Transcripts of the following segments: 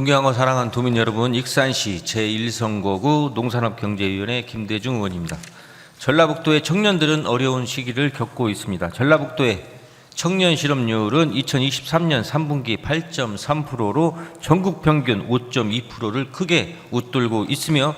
존경하고 사랑하는 도민 여러분, 익산시 제1선거구 농산업경제위원회 김대중 의원입니다. 전라북도의 청년들은 어려운 시기를 겪고 있습니다. 전라북도의 청년 실업률은 2023년 3분기 8.3%로 전국 평균 5.2%를 크게 웃돌고 있으며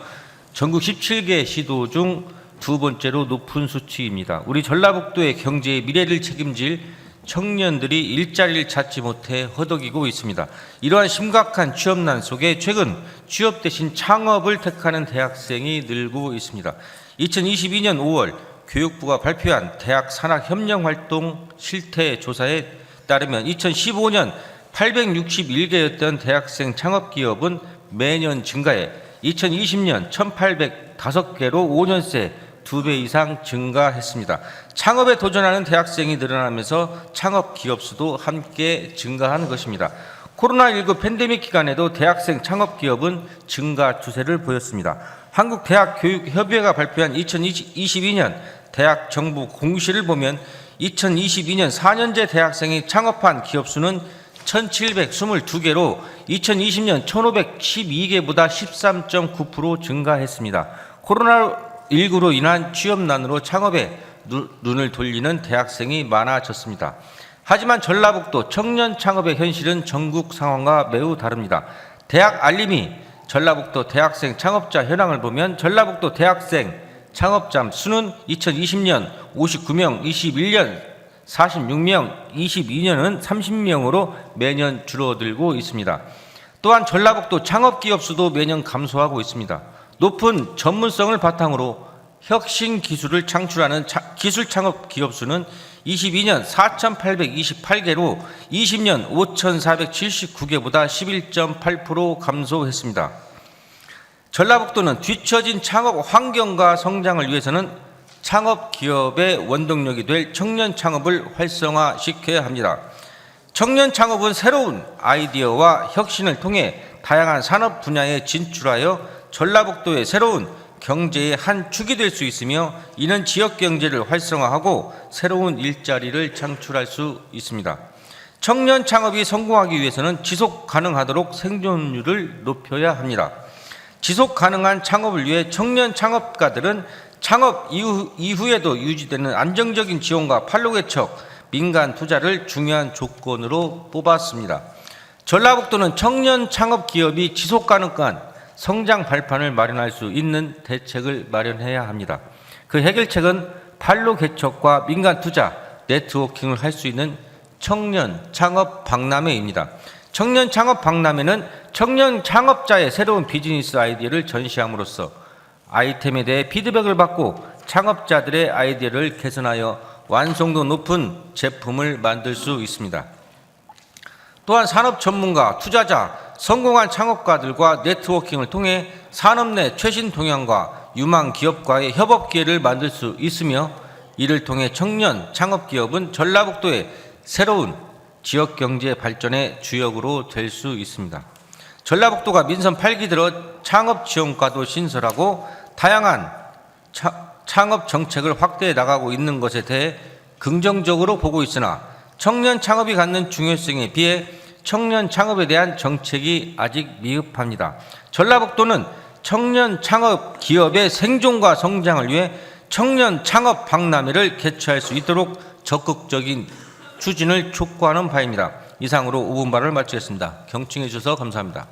전국 17개 시도 중 두 번째로 높은 수치입니다. 우리 전라북도의 경제의 미래를 책임질 청년들이 일자리를 찾지 못해 허덕이고 있습니다. 이러한 심각한 취업난 속에 최근 취업 대신 창업을 택하는 대학생이 늘고 있습니다. 2022년 5월 교육부가 발표한 대학 산학 협력 활동 실태 조사에 따르면 2015년 861개였던 대학생 창업 기업은 매년 증가해 2020년 1,805개로 5년 새 두 배 이상 증가했습니다. 창업에 도전하는 대학생이 늘어나면서 창업 기업 수도 함께 증가하는 것입니다. 코로나19 팬데믹 기간에도 대학생 창업 기업은 증가 추세를 보였습니다. 한국대학교육협의회가 발표한 2022년 대학 정부 공시를 보면 2022년 4년제 대학생이 창업한 기업 수는 1722개로 2020년 1512개보다 13.9% 증가했습니다. 코로나 19로 인한 취업난으로 창업에 누- 눈을 돌리는 대학생이 많아졌습니다. 하지만 전라북도 청년 창업의 현실은 전국 상황과 매우 다릅니다. 대학 알림이 전라북도 대학생 창업자 현황을 보면 전라북도 대학생 창업자 수는 2020년 59명, 21년 46명, 22년은 30명으로 매년 줄어들고 있습니다. 또한 전라북도 창업 기업 수도 매년 감소하고 있습니다. 높은 전문성을 바탕으로 혁신 기술을 창출하는 차- 기술 창업 기업 수는 22년 4,828개로 20년 5,479개보다 11.8% 감소했습니다. 전라북도는 뒤처진 창업 환경과 성장을 위해서는 창업 기업의 원동력이 될 청년 창업을 활성화시켜야 합니다. 청년 창업은 새로운 아이디어와 혁신을 통해 다양한 산업 분야에 진출하여 전라북도의 새로운 경제의 한 축이 될 수 있으며 이는 지역 경제를 활성화하고 새로운 일자리를 창출할 수 있습니다. 청년 창업이 성공하기 위해서는 지속 가능하도록 생존율을 높여야 합니다. 지속 가능한 창업을 위해 청년 창업가들은 창업 이후, 이후에도 유지되는 안정적인 지원과 판로 개척, 민간 투자를 중요한 조건으로 뽑았습니다. 전라북도는 청년 창업 기업이 지속 가능한 성장 발판을 마련할 수 있는 대책을 마련해야 합니다. 그 해결책은 판로 개척과 민간 투자, 네트워킹을 할 수 있는 청년 창업 박람회입니다. 청년 창업 박람회는 청년 창업자의 새로운 비즈니스 아이디어를 전시함으로써 아이템에 대해 피드백을 받고 창업자들의 아이디어를 개선하여 완성도 높은 제품을 만들 수 있습니다. 또한 산업 전문가, 투자자, 성공한 창업가들과 네트워킹을 통해 산업 내 최신 동향과 유망 기업과의 협업 기회를 만들 수 있으며 이를 통해 청년 창업 기업은 전라북도의 새로운 지역 경제 발전의 주역으로 될 수 있습니다. 전라북도가 민선 8기 들어 창업 지원과도 신설하고 다양한 차- 창업 정책을 확대해 나가고 있는 것에 대해 긍정적으로 보고 있으나 청년 창업이 갖는 중요성에 비해 청년 창업에 대한 정책이 아직 미흡합니다. 전라북도는 청년 창업 기업의 생존과 성장을 위해 청년 창업 박람회를 개최할 수 있도록 적극적인 추진을 촉구하는 바입니다. 이상으로 5분 발을 마치겠습니다. 경청해 주셔서 감사합니다.